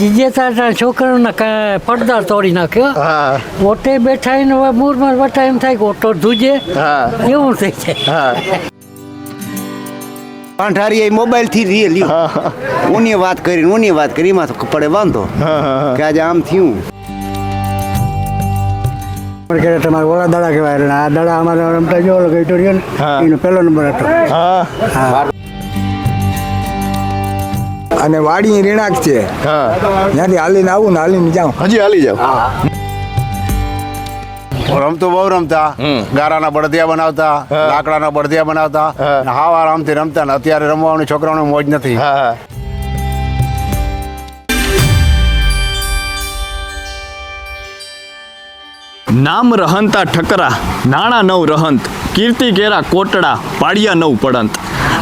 GJ તારા છોકરાના કા- પડદા તોડી નાખ્યો. હા. ઓટે બેઠા એને મૂરમાં વટા એમ થાય કે ઓટો ધૂજે. હા. એવું થઈ જાય. હા. પાંઠારી એ મોબાઈલથી રીએ ઉની વાત કરી ઉની વાત કરી એમાં તો પડે વાંધો કે આજે આમ થયું. કે તમારે ઓલા દડા કહેવાય આ દડા અમારે રમતા જો ગઈટો રહ્યો ને એનો પહેલો નંબર હતો. હા. અને વાડી રીણાક છે. હા. ત્યાંથી હાલીને આવું ને હાલીને જાઉં. હજી હાલી જાઉં રમતો બહુ રમતા. ગારાના બળદિયા બનાવતા. લાકડાના બળદિયા બનાવતા. હાવ આરામથી રમતા ને અત્યારે રમવાની છોકરાઓને મોજ નથી. નામ રહંતા ઠકરા નાણા નવ રહંત કીર્તિ કેરા કોટડા પાડિયા નવ પડંત.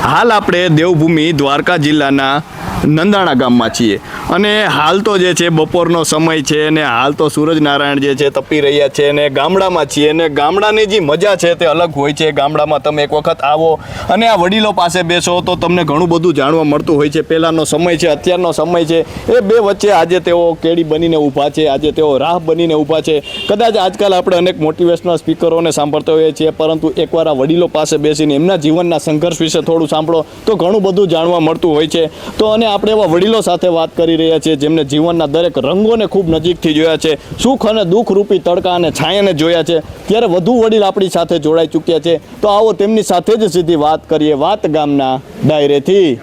હાલ આપણે દેવભૂમિ દ્વારકા જિલ્લાના નંદાણા ગામમાં છીએ. અને હાલ તો જે છે, બપોરનો સમય છે અને હાલ તો સૂરજનારાયણ જે છે, તપી રહ્યા છે અને ગામડામાં છીએ અને ગામડાની જે મજા છે તે અલગ હોય છે. ગામડામાં તમે એક વખત આવો અને આ વડીલો પાસે બેસો તો તમને ઘણું બધું જાણવા મળતું હોય છે. પહેલાંનો સમય છે, અત્યારનો સમય છે. એ બે વચ્ચે આજે તેઓ કેડી બનીને ઊભા છે, આજે તેઓ રાહ બનીને ઊભા છે. કદાચ આજકાલ આપણે અનેક મોટિવેશનલ સ્પીકરોને સાંભળતા હોઈએ છીએ, પરંતુ એકવાર આ વડીલો પાસે બેસીને એમના જીવનના સંઘર્ષ વિશે થોડું સાંભળો. તો ઘણું બધું જાણવા મળતું હોય છે. તો અને આપણે એવા વડીલો સાથે વાત કરી રહ્યા છીએ જેમને જીવનના દરેક રંગોને ખૂબ નજીકથી જોયા છે. સુખ અને દુઃખ રૂપી તડકા અને છાયાને જોયા છે. ત્યારે વધુ વડીલ આપણી સાથે જોડાઈ ચૂક્યા છે. તો આવો તેમની સાથે જ સીધી વાત કરીએ વાત ગામના ડાયરેથી.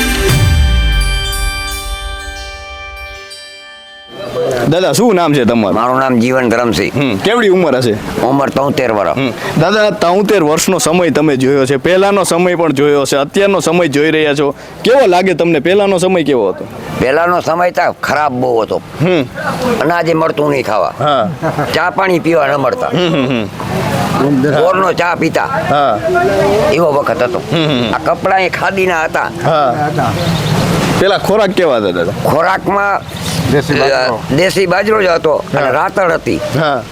દાદા. શું નામ છે તમારું? મારું નામ જીવન ધરમસિંહ. કેવડી ઉંમર હશે? ઉંમર તોતેર વર્ષ દાદા તોતેર વર્ષનો સમય તમે જોયો છે. પહેલાનો સમય પણ જોયો છે. અત્યારનો સમય જોઈ રહ્યા છો. કેવો લાગે તમને? પહેલાનો સમય કેવો હતો? પહેલાનો સમય તો ખરાબ બહુ હતો. અનાજે મળતું નહીં ખાવા. ચા પાણી પીવા ન મળતા. બોરનો ચા પીતા. હા. એવો વખત હતો. આ કપડા એ ખાદીના હતા. પેલા ખોરાક કેવા હતા દાદા? ખોરાકમાં દેશી બાજરો. જ હતો અને રાતળ હતી. હા.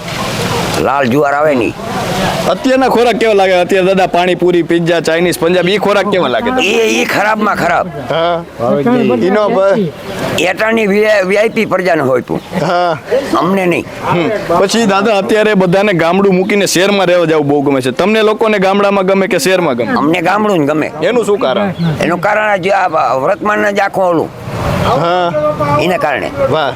લાલ જુવાર આવે નહીં અત્યારના ખોરાક કેવા લાગે? અત્યારે દાદા પાણીપુરી પિઝા ચાઇનીઝ પંજાબી એ ખોરાક કેવા લાગે એ એ ખરાબમાં ખરાબ. હા. ઈનો બ- એટાની વીઆઈપી પ્રજાને હોય તું. અમને નહીં. પછી દાદા અત્યારે બધાને ગામડું મૂકીને શહેરમાં રહેવા જવું બહુ ગમે છે. તમને લોકોને ગામડામાં ગમે કે શહેરમાં ગમે? અમને ગામડું જ ગમે. એનું શું કારણ? એનું કારણ આ જે આ વર્તમાનના જ આખું ઓલું. એને કારણે. વાહ.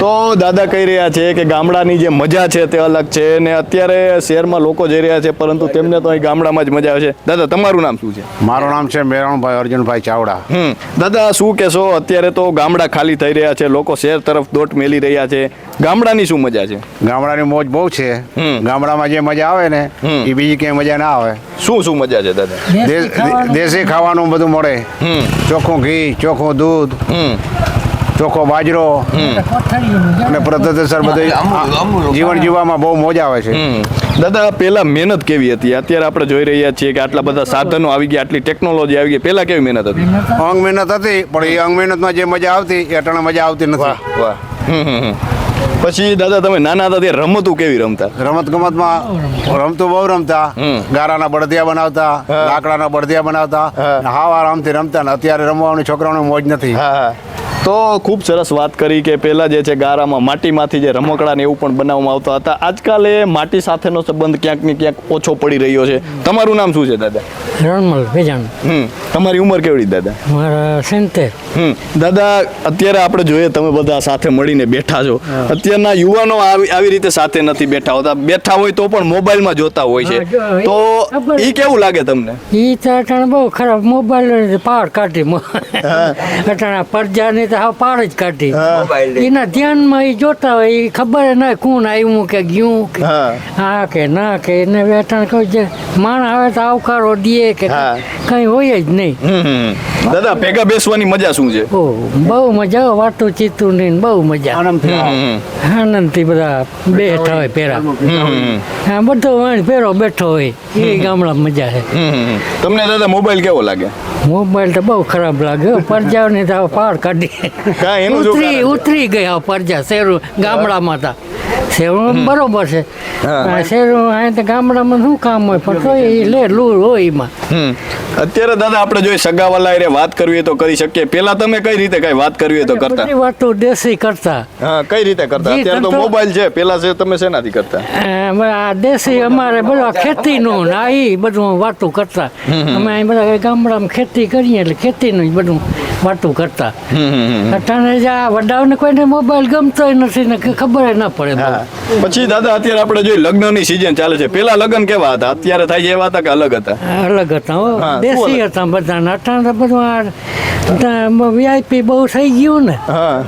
તો દાદા કહી રહ્યા છે કે ગામડાની જે મજા છે તે અલગ છે ને અત્યારે શહેરમાં લોકો જઈ રહ્યા છે પરંતુ તેમને તો અહીં ગામડામાં જ મજા આવે છે. દાદા તમારું નામ શું છે? મારું નામ છે મેરણભાઈ અર્જુનભાઈ ચાવડા. દાદા શું કહેશો? અત્યારે તો ગામડા ખાલી થઈ રહ્યા છે લોકો શહેર તરફ દોટ મેલી રહ્યા છે. ગામડાની શું મજા છે? ગામડાની મોજ બહુ છે. હમ. ગામડામાં જે મજા આવે ને એ બીજી ક્યાંય મજા ના આવે. શું શું મજા છે દાદા? દેશી ખાવાનું. બધું મળે. ચોખ્ખું ઘી ચોખ્ખું દૂધ હમ. ચોખ્ખો બાજરો અને પ્રદતસર બધું જીવન જીવવામાં બહુ મોજ આવે છે. દાદા પેલા મહેનત કેવી હતી? અત્યારે આપણે જોઈ રહ્યા છીએ કે આટલા બધા સાધનો આવી ગયા આટલી ટેકનોલોજી આવી ગઈ. પેલા કેવી મહેનત હતી? અંગ મહેનત હતી પણ એ અંગ મહેનતમાં જે મજા આવતી એ અટાણે મજા આવતી નથી. વાહ. પછી દાદા તમે નાના હતા ત્યારે રમતું કેવી રમતા? રમત ગમતમાં રમતું બહુ રમતા. ગારાના બળદિયા બનાવતા. લાકડાના બળદિયા બનાવતા. હાવા રમતી આરામથી રમતા ને અત્યારે રમવાની છોકરાઓને મોજ નથી. તો ખૂબ સરસ વાત કરી કે પહેલા જે છે ગારામાં માટીમાંથી જે રમકડા ને એવું પણ બનાવવામાં આવતા હતા. આજકાલ એ માટી સાથેનો સંબંધ ક્યાંક ને ક્યાંક ઓછો પડી રહ્યો છે. તમારું નામ શું છે દાદા? રણમલ ભેજાણ હમ. તમારી ઉંમર કેવડી દાદા? મારા સિત્તેર. હમ. દાદા અત્યારે આપણે જોઈએ તમે બધા સાથે મળીને બેઠા છો. અત્યારના યુવાનો આવી આવી રીતે સાથે નથી બેઠા હોતા. બેઠા હોય તો પણ મોબાઈલમાં જોતા હોય છે. તો એ કેવું લાગે તમને? એ તો બહુ ખરાબ મોબાઈલ પાડ કાઢી અટાણા પડજાની તો હાવ પાડ જ કાઢી. એના ધ્યાનમાં એ જોતા હોય એ ખબર ના કોણ આવ્યું કે ગયું કે હા. કે ના કે એને વેઠણ કહ્યું છે માણ આવે તો આવકારો દે કે કઈ હોય જ નહીં. દાદા ભેગા બેસવાની મજા શું છે? ઓ બહુ મજા આવે વાતું ચીતું ને બહુ મજા. આનંદથી બધા બેઠા હોય પેરા. હા બધો વાણ પેરો બેઠો હોય એ ગામડા મજા છે. તમને દાદા મોબાઈલ કેવો લાગે? મોબાઈલ તો બહુ ખરાબ લાગ્યો પરજાઓને તો પાર કાઢી. ઉતરી ઉતરી ગયા પરજા શેરું ગામડામાં હતા શેરું બરોબર છે. શેરું તો ગામડામાં શું કામ હોય? પણ તો એ લે લૂર હોય એમાં. અત્યારે દાદા આપણે જો સગાવાલા એ વાત કરવી હોય તો કરી શકીએ. પેલા તમે કઈ રીતે કઈ વાત કરવી હોય તો કરતા? વાત તો દેશી કરતા. હા કઈ રીતે કરતા? અત્યારે તો મોબાઈલ છે પેલા છે તમે શેનાથી કરતા? આ દેશી અમારે બધા ખેતી નું આ એ બધું વાતું કરતા. અમે બધા ગામડામાં ખેતી કરીએ એટલે ખેતી નું બધું વાતું કરતા. અટાણે જ આ વડાઓને કોઈને મોબાઈલ ગમતો નથી ને ખબર ના પડે પછી દાદા અત્યારે આપણે જોઈએ લગ્નની સીઝન ચાલે છે. પેલા લગ્ન કેવા હતા? અત્યારે થાય છે એવા હતા કે અલગ હતા? અલગ હતા હો. દેશી હતા બધા ને અટાણે બધું આ વીઆઈપી બહુ થઈ ગયું ને.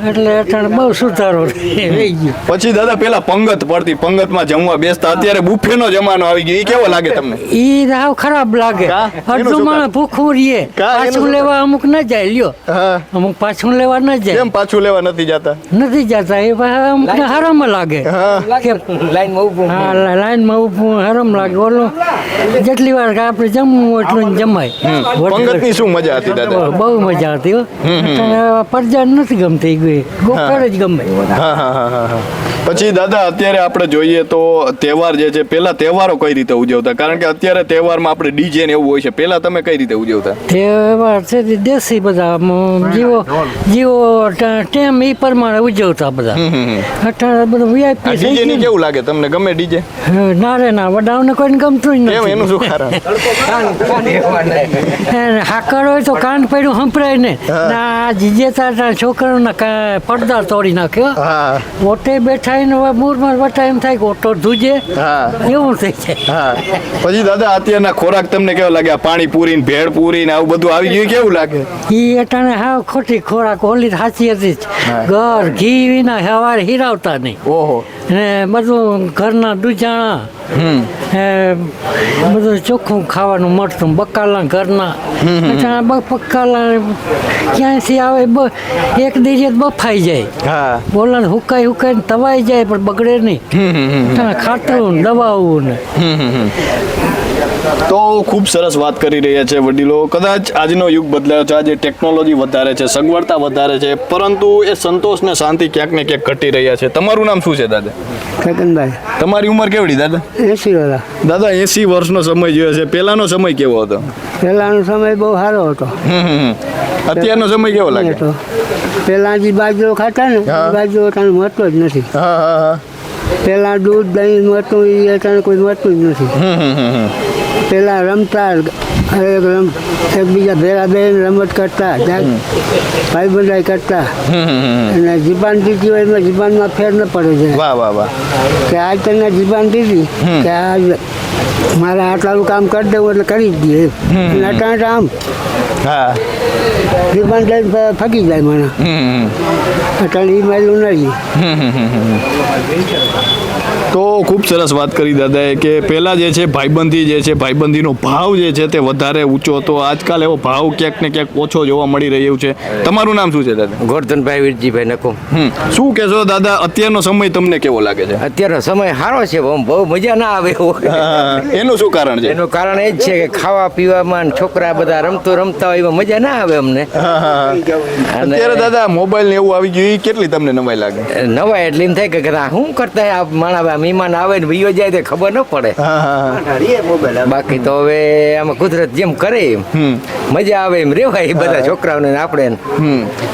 એટલે અટાણે બહુ સુધારો થઈ ગયો. પછી દાદા પેલા પંગત પડતી પંગતમાં જમવા બેસતા. અત્યારે બુફેનો જમાનો આવી ગયો. એ કેવો લાગે તમને? ઈ રાવ ખરાબ લાગે. અડધું માણસ ભૂખું રહીએ પાછું લેવા અમુક ન જાય. લ્યો. હા. અમુક પાછું લેવા ન જાય. કેમ પાછું લેવા નથી જતા? નથી જતા એ પાછા અમુક હરામ લાગે. લાઈનમાં ઊભું હા લાઈનમાં ઊભું હરામ લાગે. ઓલું જેટલી વાર કે આપણે જમવું એટલું જમાય. પંગતની શું મજા હતી દાદા? બહુ મજા હતી હો. પરજા નથી ગમતી ગઈ ગોખર જ ગમે. હા. હા હા હા હા પછી દાદા અત્યારે આપણે જોઈએ તો તહેવાર જે છે પેલા તહેવારો કઈ રીતે ઉજવતા? કારણ કે અત્યારે તહેવારમાં આપણે ડીજે ને એવું હોય છે. પેલા તમે કઈ રીતે ઉજવતા? તહેવાર છે દેશી બધા જીવો જીવો ટેમ એ પ્રમાણે ઉજવતા બધા. અત્યારે બધું વીઆઈપી ડીજે ની કેવું લાગે? તમને ગમે ડીજે? ના રે ના વડાઓને કોઈને ગમતું જ કેમ નથી. એનું શું કારણ? હાકર હોય તો કાન પડ્યું સંભળાય ને. ના જીજે તાર છોકરાઓના પડદા તોડી નાખ્યો. હા. ઓટે બેઠા ને મૂરમાં વટા એમ થાય કે ઓટો ધૂજે. હા. એવું થઈ જાય. હા. પછી દાદા અત્યારના ખોરાક તમને કેવો લાગે પાણી પૂરી ને ભેળ પૂરી ને આવું બધું આવી ગયું કેવું લાગે? ઈ અટાણે હાવ ખોટી ખોરાક ઓલી સાચી હતી. ઘર ઘી વિના સવારે હિરાવતા નહીં. ઓહો. ને બધું ઘરના દુજાણા બધું ચોખ્ખું ખાવાનું મળતું બકાલા ઘરના. બકાલા ક્યાંયથી આવે બ- એક દિવસ બફાઈ જાય. બોલા હુકાઈ ને તવાઈ જાય પણ બગડે નહીં. ખાતરું ને દવાઓ ને તો ખૂબ સરસ વાત કરી રહ્યા છે વડીલો. કદાચ આજનો યુગ બદલાયો છે આજે ટેકનોલોજી વધારે છે સગવડતા વધારે છે પરંતુ એ સંતોષ ને શાંતિ ક્યાંક ને ક્યાંક ઘટી રહ્યા છે. તમારું નામ શું છે દાદા? છગનભાઈ તમારી ઉંમર કેવડી દાદા? એસી વર્ષ દાદા એસી વર્ષનો સમય જોયો છે. પહેલાનો સમય કેવો હતો? પહેલાંનો સમય બહુ સારો હતો. અત્યારનો સમય કેવો લાગે? પહેલાં જે બાજરો ખાતા ને બાજરો અટાણે જ નથી. હા હા હા. પહેલાં દૂધ દહીં મળતું એ અટાણે કોઈ મળતું જ નથી. પહેલાં રમતા રમ એકબીજા ભેગા બેન રમત કરતા ભાઈ બંધાઈ કરતા. અને જીબાન દીધી હોય એમાં જીબાનમાં ફેર ન પડે છે. વાહ વાહ વાહ. કે આજ તને જીબાન દીધી કે આજ મારે આટલાનું કામ કરી દેવું એટલે કરી જ દઈએ. અટાણે આમ હા. જીબાન લઈને ફકી ફગી જાય મને અટાણ એ માર્યું નહીં તો ખૂબ સરસ વાત કરી દાદાએ કે પહેલાં જે છે ભાઈબંધી જે છે ભાઈબંધીનો ભાવ જે છે તે વધારે ઊંચો હતો. આજકાલ એવો ભાવ ક્યાંક ને ક્યાંક ઓછો જોવા મળી રહ્યો છે. તમારું નામ શું છે દાદા? ગોરધનભાઈ વીરજીભાઈ નકો હમ. શું કહેશો દાદા? અત્યારનો સમય તમને કેવો લાગે છે? અત્યારનો સમય સારો છે બહુ મજા ના આવે એવો એનું શું કારણ છે? એનું કારણ એ જ છે કે ખાવા પીવામાં છોકરા બધા રમતો રમતા હોય એમાં મજા ના આવે અમને. અત્યારે દાદા મોબાઈલ ને એવું આવી ગયું કેટલી તમને નવાઈ લાગે? નવાય એટલે એમ થાય કે શું કરતા આ માણા મહેમાન આવે ને વિયો જાય તો ખબર ન પડે. બાકી તો હવે આમાં કુદરત જેમ કરે એમ. મજા આવે એમ રેવાય બધા છોકરાઓને ને આપણે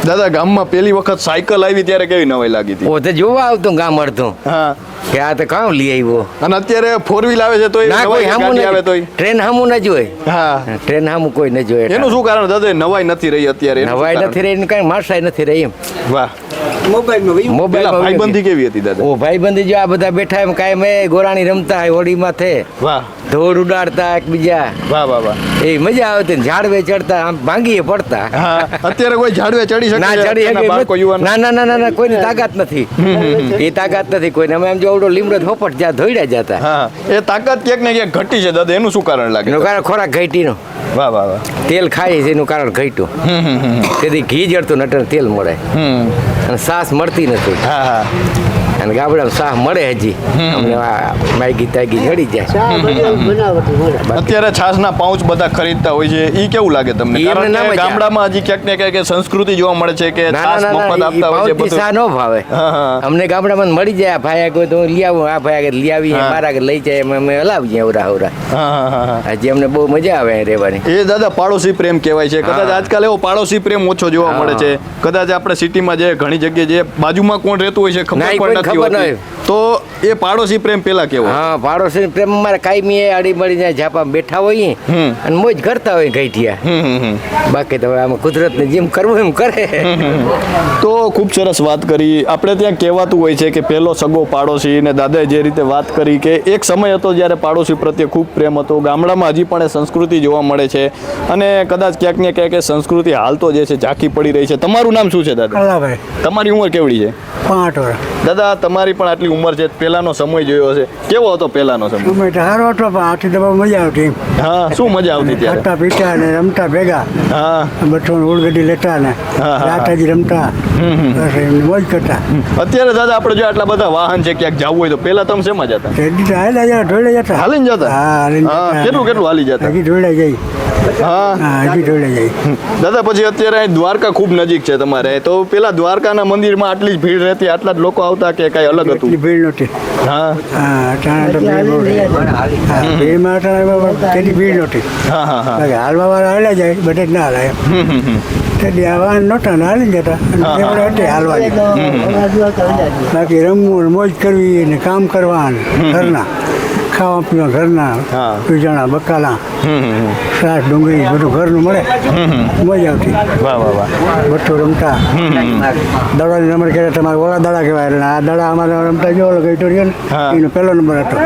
દાદા ગામમાં પેલી વખત સાયકલ આવી ત્યારે કેવી નવાઈ લાગી હતી? પોતે જોવા આવતું ગામ અડધું. હા. કે આ તો કામ લઈ આવ્યો? અને અત્યારે ફોર વ્હીલ આવે છે તો આવે તો તોય. ટ્રેન હામું ન જોય. હા. ટ્રેન હામું કોઈ ન જોય એનું શું કારણ? દાદા નવાઈ નથી રહી અત્યારે. નવાઈ નથી રહી ને કઈ માણસાઈ નથી રહી એમ. વાહ. મોબાઈલ ભાઈબંધી કેવી હતી દાદા? ઓ ભાઈબંધી જો આ બધા બેઠા એમ કાંઈ મેં ગોરાણી રમતા હોય હોળીમાં થે. વાહ. ધોળ ઉડાડતા એકબીજા. વાહ વાહ વાહ. એ મજા આવતી ને ઝાડવે ચડતા આમ ભાંગીએ પડતા. અત્યારે કોઈ ઝાડવે ચડી શકે ના ચડી ના ના ના ના કોઈ કોઈની તાકાત નથી. એ તાકાત નથી કોઈને. અમે એમ જોડો લીમડો થોપટ જ્યાં ધોઈડા જતા. એ તાકાત ક્યાંક ને ક્યાંક ઘટી છે દાદા એનું શું કારણ લાગે? એનું કારણ ખોરાક ઘટીનો. વાહ વાહ વાહ. તેલ ખાય છે એનું કારણ ઘટ્યું. તેથી ઘી જડતું નટર તેલ મળે. અને સાસ મળતી નથી. હા હા. અને ગામડામાં શાહ મળે હજી. અમને માયગી તાયગી જડી જાય. અત્યારે છાસના પાઉચ બધા ખરીદતા હોય છે. ઈ કેવું લાગે તમને? કારણ કે ગામડામાં હજી ક્યાંક ને ક્યાંક સંસ્કૃતિ જોવા મળે છે કે છાસ મફત આપતા હોય છે બધું. શા નો ભાવે. અમને ગામડામાં મળી જાય આ ભાઈ આગળ તો લઈ આવું આ ભાઈ આગળ લઈ આવી મારા આગળ લઈ જાય અમે હલાવીએ હા, હા. હજી અમને બહુ મજા આવે રહેવાની. એ દાદા પાડોશી પ્રેમ કહેવાય છે. કદાચ આજકાલ એવો પાડોશી પ્રેમ ઓછો જોવા મળે છે. કદાચ આપણે સિટીમાં જે ઘણી જગ્યાએ જે બાજુમાં કોણ રહેતું હોય છે ખબર પણ નથી. હોતી તો એ પાડોશી પ્રેમ પેલા કેવો? હા પાડોશી પ્રેમ મારે કાયમી એ અડી મળી જાય ઝાપા બેઠા હોઈએ હમ. અને મોજ કરતા હોય ગઈઠિયા હમ, હમ, હમ. બાકી તો હવે આમાં કુદરતને જેમ કરવું એમ કરે. તો ખૂબ સરસ વાત કરી. આપણે ત્યાં કહેવાતું હોય છે કે પહેલો સગો પાડોશી ને દાદાએ જે રીતે વાત કરી કે એક સમય હતો જ્યારે પાડોશી પ્રત્યે ખૂબ પ્રેમ હતો. ગામડામાં હજી પણ એ સંસ્કૃતિ જોવા મળે છે. અને કદાચ ક્યાંક ને ક્યાંક એ સંસ્કૃતિ હાલ તો જે છે ઝાંખી પડી રહી છે. તમારું નામ શું છે દાદા? કલાભાઈ. તમારી ઉંમર કેવડી છે? પાંચ વર્ષ. દાદા તમારી પણ આટલી ઉંમર છે પહેલાનો સમય જોયો છે કેવો હતો પહેલાનો સમય? સારો હતો પણ તો મજા આવતી. હા શું મજા આવતી ત્યારે? ખાતા પીતા ને રમતા ભેગા. હા. બચ્ચોને ઓળગડી લેતા ને. રાતાજી રમતા. મોજ કરતા. અત્યારે દાદા આપણે જો આટલા બધા વાહન છે ક્યાંક જવું હોય તો પહેલા તમે શેમાં જતા? હાલી જતા. હાલીને જતા? હા. કેટલું કેટલું હાલી જતા? હજી ઢોળે જઈ હા. હજી દાદા પછી અત્યારે અહીં દ્વારકા ખૂબ નજીક છે તમારે. તો પેલા દ્વારકાના મંદિરમાં આટલી જ ભીડ રહેતી આટલા જ લોકો આવતા કે કઈ અલગ હતું? ભીડ નહોતી. હા. ભીડમાં અટાણે ભીડ નહોતી. હાલવા વાળા હાલ્યા જાય બધે જ ના હાલાય હમ, હમ, હમ. તેથી આ વાહન નહોતા ને હાલી જતા. હાલવાની. બાકી રમવું મોજ કરવી ને કામ કરવાનું ઘરના. ખાવા પીવા ઘરના. પીજાણા બકાલા. શ્વાસ ડુંગળી બધું ઘરનું મળે. મજા આવતી. વાહ વાહ વાહ. બઠ્ઠો રમતા. દડાની નંબર કહેતા તમારે ઓલા દડા કહેવાય. એટલે આ દડા અમારે રમતા જો ઓલો ગઈટો રહ્યો ને. એનો પહેલો નંબર હતો.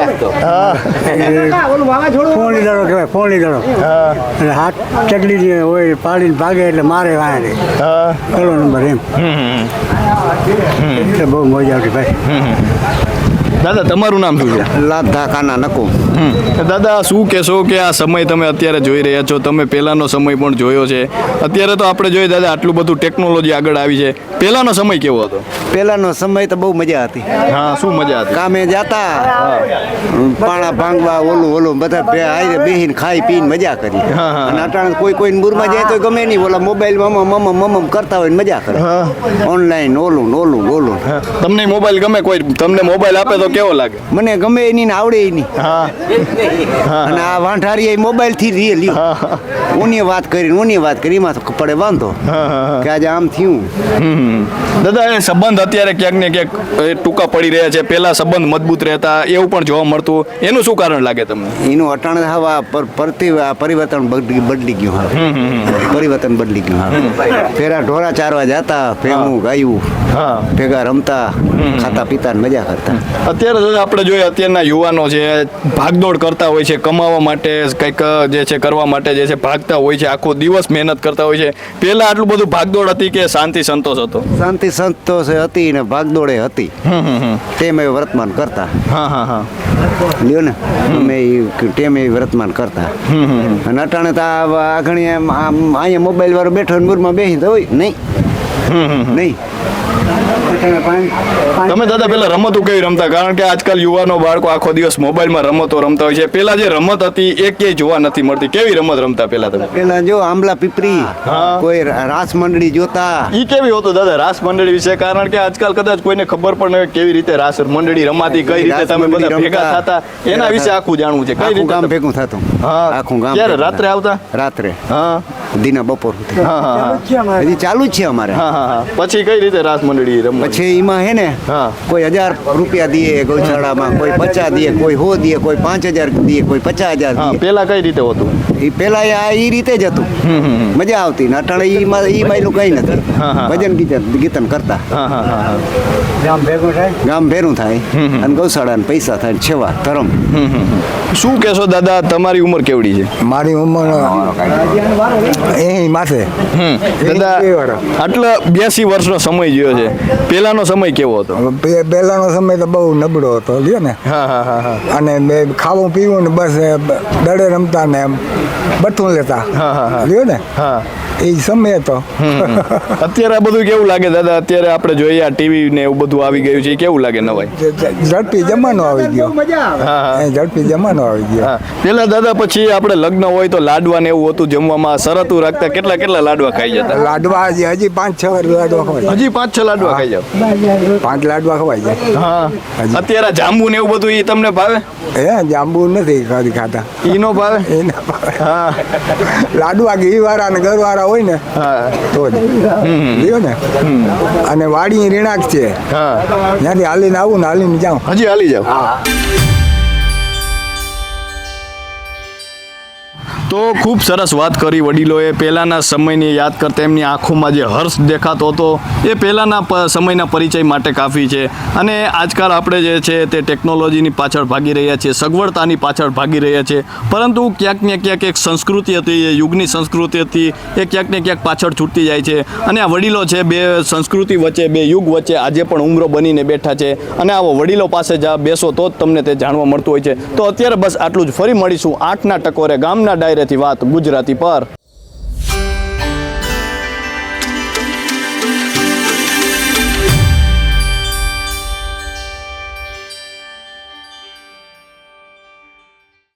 નાખતો. દડો કહેવાય ફોણી દડો હા. એટલે હાથ ચકલી હોય પાડીને ભાગે એટલે મારે હા. પહેલો નંબર એમ. હમ, હમ. એટલે બહુ મજા આવતી ભાઈ. દાદા તમારું નામ શું છે લાધા કાના નકો. દાદા શું કહેશો કે આ સમય તમે અત્યારે જોઈ રહ્યા છો? તમે પહેલાનો સમય પણ જોયો છે. અત્યારે તો આપણે જોઈએ દાદા આટલું બધું ટેકનોલોજી આગળ આવી છે. પહેલાનો સમય કેવો હતો? પહેલાનો સમય તો બહુ મજા હતી. હા શું મજા હતી? કામે જતા પાણા ભાંગવા ઓલું ઓલું બધા આવીને બેહીને ખાઈ પીને મજા કરી. અને અટાણે કોઈ કોઈ મૂરમાં જાય તો ગમે નહીં. ઓલા મોબાઈલમાં મમ મમ મમ કરતા હોય ને મજા કરે. ઓનલાઈન ઓલું ઓલું ઓલું. તમને મોબાઈલ ગમે કોઈ? તમને મોબાઈલ આપે તો કેવો લાગે? મને ગમે એની ને આવડે એની. હા. અને આ વાંઠારી મોબાઈલથી રીએ લ્યો. ઉની વાત કરી ઉની વાત કરી એમાં પડે વાંધો કે આજે આમ થયું. દાદા એ સંબંધ અત્યારે ક્યાંક ને ક્યાંક ટૂંકા પડી રહ્યા છે. પેલા સંબંધ મજબૂત રહેતા એવું પણ જોવા મળતું. એનું શું કારણ લાગે તમને? એનું અટાણે હવા પર પરિવર્તન બદલી ગયું હા પરિવર્તન બદલી ગયું હા ફેરા ઢોરા ચારવા જતા ભેગું ગાયું. ભેગા રમતા ખાતા પીતા મજા કરતા. અત્યારે દાદા આપણે જોઈએ અત્યારના યુવાનો છે ભાગદોડ કરતા હોય છે કમાવા માટે કંઈક જે છે કરવા માટે જે છે ભાગતા હોય છે આખો દિવસ મહેનત કરતા હોય છે. પહેલાં આટલું બધું ભાગદોડ હતી કે શાંતિ સંતોષ હતો? શાંતિ સંતોષ હતી ને ભાગદોડે હતી. તેમ એ વર્તમાન કરતા. હા હા હા. લ્યો ને. અમે તેમ એ વર્તમાન કરતા. અને અટાણે તો આ ઘણી આમ અહીંયા મોબાઈલ વાળો બેઠો મૂરમાં બેસી તો હોય. નહીં. નહીં. તમે દાદા પેલા રમતો કેવી રમતા? કારણ કે આજકાલ યુવાનો બાળકો આખો દિવસ મોબાઈલમાં રમતો રમતા હોય છે. પેલા જે રમત હતી એ કે જોવા નથી મળતી. કેવી રમત રમતા પેલા તમે? પેલા જો આંબલા પીપરી કોઈ રાસ મંડળી જોતા. ઈ કેવી હતું દાદા રાસ મંડળી વિશે? કારણ કે આજકાલ કદાચ કોઈને ખબર પણ ન કેવી રીતે રાસ મંડળી રમાતી કઈ રીતે તમે બધા ભેગા. થતા? એના વિશે આખું જાણવું છે. કઈ રીતે ગામ ભેગું થતું. હા. આખું ગામ ક્યારે? રાત્રે આવતા? રાત્રે. હા. દીના બપોર સુધી. હા હા. હજી ચાલુ જ છે અમારે. હા હા હા. પછી કઈ રીતે રાસ મંડળી રમવા? પછી એમાં હે ને. કોઈ હજાર રૂપિયા દીએ ગૌશાળામાં કોઈ પચાસ દઈએ કોઈ હો દઈએ કોઈ પાંચ હજાર દઈએ કોઈ પચાસ હજાર પેલા કઈ રીતે હતું એ પેલા આ એ રીતે જ હતું. મજા આવતી. ને અટાણે ઈમાં ઈ માયલું કઈ નથી. ભજન ગીતન ગીતન કરતા. ગામ ભેગું થાય? ગામ ભેરું થાય. અને ગૌશાળાને પૈસા થાય ને છેવા ધરમ. શું કહેશો દાદા તમારી ઉંમર કેવડી છે? મારી ઉંમર એ માથે. હમ. દાદા આટલા બ્યાસી વર્ષનો સમય ગયો છે. પેલાનો સમય કેવો હતો? પહેલાનો સમય તો બહુ નબળો હતો લ્યો ને. હા હા હા હા. અને બે ખાવું પીવું ને બસ દડે રમતા ને એમ. બઠું લેતા હા, હા, હા. લ્યો ને હા એ સમય હતો. અત્યારે આ બધું કેવું લાગે દાદા? અત્યારે આપણે જોઈએ આ ટીવી ને એવું બધું આવી ગયું છે. કેવું લાગે નવાઈ? ઝડપી જમાનો આવી ગયો. ઝડપી જમાનો આવી ગયો. પેલા દાદા પછી આપણે લગ્ન હોય તો લાડવા ને એવું હતું જમવામાં. શરતું રાખતા કેટલા કેટલા લાડવા ખાઈ જતા? લાડવા હજી હજી પાંચ છ લાડવા ખવાય. હજી પાંચ છ લાડવા ખાઈ જાવ પાંચ લાડવા ખવાય જાય હા. અત્યારે જાંબુ ને એવું બધું એ તમને ભાવે? હે જાંબુ નથી ખાતા. ઈનો નો ભાવે? એના ભાવે. હા. લાડવા ઘી વાળા ને ઘર વાળા હોય ને તો જ. લ્યો ને. અને વાડી રીણાક છે. હા. ત્યાંથી હાલીને આવું ને હાલીને જાઉં. હજી હાલી જાવ તો ખૂબ સરસ વાત કરી વડીલોએ. પહેલાંના સમયની યાદ કરતા એમની આંખોમાં જે હર્ષ દેખાતો હતો, એ પહેલાંના સમયના પરિચય માટે કાફી છે. અને આજકાલ આપણે જે છે તે ટેકનોલોજીની પાછળ ભાગી રહ્યા છીએ, સગવડતાની પાછળ ભાગી રહ્યા છીએ. પરંતુ ક્યાંક ને ક્યાંક એક સંસ્કૃતિ હતી, એ યુગની સંસ્કૃતિ હતી, એ ક્યાંક ને ક્યાંક પાછળ છૂટતી જાય છે. અને આ વડીલો છે બે સંસ્કૃતિ વચ્ચે, બે યુગ વચ્ચે આજે પણ ઉમરો બનીને બેઠા છે. અને આવો વડીલો પાસે જા બેસો તો જ તમને તે જાણવા મળતું હોય છે. તો અત્યારે બસ આટલું જ. ફરી મળીશું આઠના ટકોરે ગામના ડાયરેથી વાત ગુજરાતી પર.